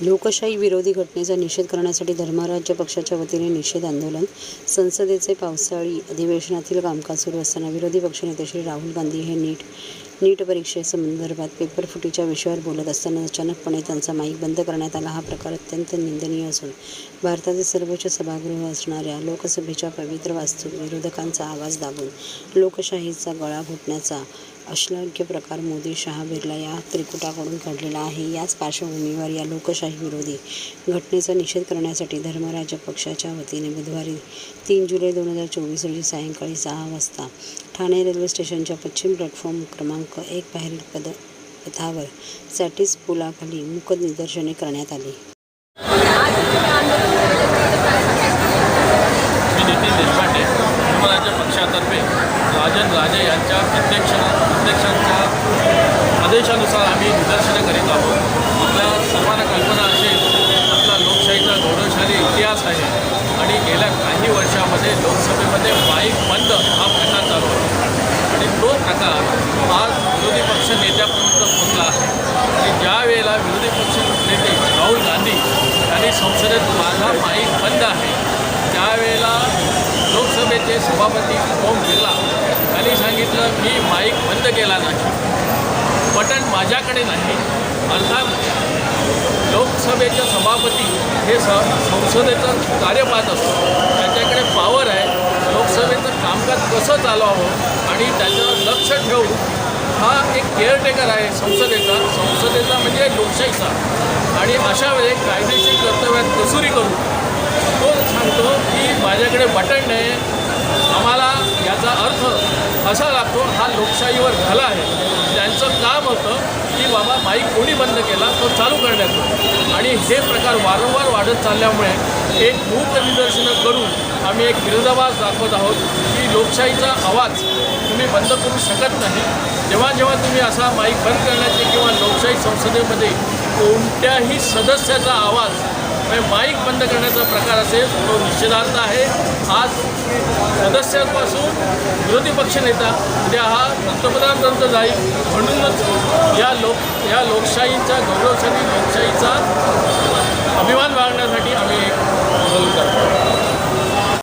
लोकशाही विरोधी घटनेचा निषेध करण्यासाठी धर्मराज्य पक्षाच्या वतीने निषेध आंदोलन. संसदेचे पावसाळी अधिवेशनातील कामकाज सुरू असताना विरोधी पक्षनेते श्री राहुल गांधी हे नीट नीट परीक्षेसंदर्भात पेपर फुटीच्या विषयावर बोलत असताना अचानकपणे त्यांचा माईक बंद करण्यात आला. हा प्रकार अत्यंत निंदनीय असून भारताचे सर्वोच्च सभागृह असणाऱ्या लोकसभेच्या पवित्र वास्तू विरोधकांचा आवाज दाबून लोकशाहीचा गळा घोटण्याचा अश्लाघ्य प्रकार मोदी शहा बिर्ला या त्रिकुटाकडून घडलेला आहे. याच पार्श्वभूमीवर या लोकशाही विरोधी घटनेचा निषेध करण्यासाठी धर्मराज्य पक्षाच्या वतीने बुधवारी तीन जुलै दोन हजार चोवीस रोजी सायंकाळी सहा वाजता ठाणे रेल्वे स्टेशनच्या पश्चिम प्लॅटफॉर्म क्रमांक एक बाहेरील पद पथावर सॅटिस पुलाखाली मूक निदर्शने करण्यात आली. आदेशानुसार आम्ही निदर्शनं करीत आहोत. आपल्या सर्वांना कल्पना असेल आपला लोकशाहीचा गौरवशाली इतिहास आहे. आणि गेल्या काही वर्षामध्ये लोकसभेमध्ये माईक बंद हा प्रकार चालू होता. आणि तो प्रकार आज विरोधी पक्ष नेत्यापर्यंत पोहोचला आहे. आणि ज्या वेळेला विरोधी पक्ष नेते राहुल गांधी यांनी संसदेत माझा माईक बंद आहे त्यावेळेला लोकसभेचे सभापती ओम बिर्ला यांनी सांगितलं मी माईक बंद केला नाही. बटन माझ्याकडे नाही. अर्थात लोकसभेचे सभापती हे स संसदेचं कार्यपात असतो. त्याच्याकडे पॉवर आहे. लोकसभेचं कामकाज कसं चालवावं आणि त्याच्यावर लक्ष ठेवून हा एक केअरटेकर आहे संसदेचा. संसदेचा म्हणजे लोकशाहीचा. आणि अशा वेळेस कायदेशीर कर्तव्यात कसुरी करू. तो सांगतो की माझ्याकडे बटन नाही? आम्हाला याचा अर्थ असा लागतो हा लोकशाहीवर झाला आहे. की कोणी बंद केला तो चालू करण्याचं. आणि हे प्रकार वारंवार वाढत चालल्यामुळे एक मूक निदर्शनं करून आम्ही एक विरोधाभास दाखवत आहोत की लोकशाहीचा आवाज तुम्ही बंद करू शकत नाही. जेव्हा जेव्हा तुम्ही असा माईक बंद करण्याचे किंवा लोकशाही संसदेमध्ये कोणत्याही सदस्याचा आवाज म्हणजे माईक बंद करण्याचा प्रकार असेल तो निषेधार्थ आहे. आज सदस्यांपासून विरोधी पक्षनेता उद्या हा पंतप्रधानपर्यंत जाईल म्हणूनच या लोक या लोकशाहीचा गौरवशाली लोकशाहीचा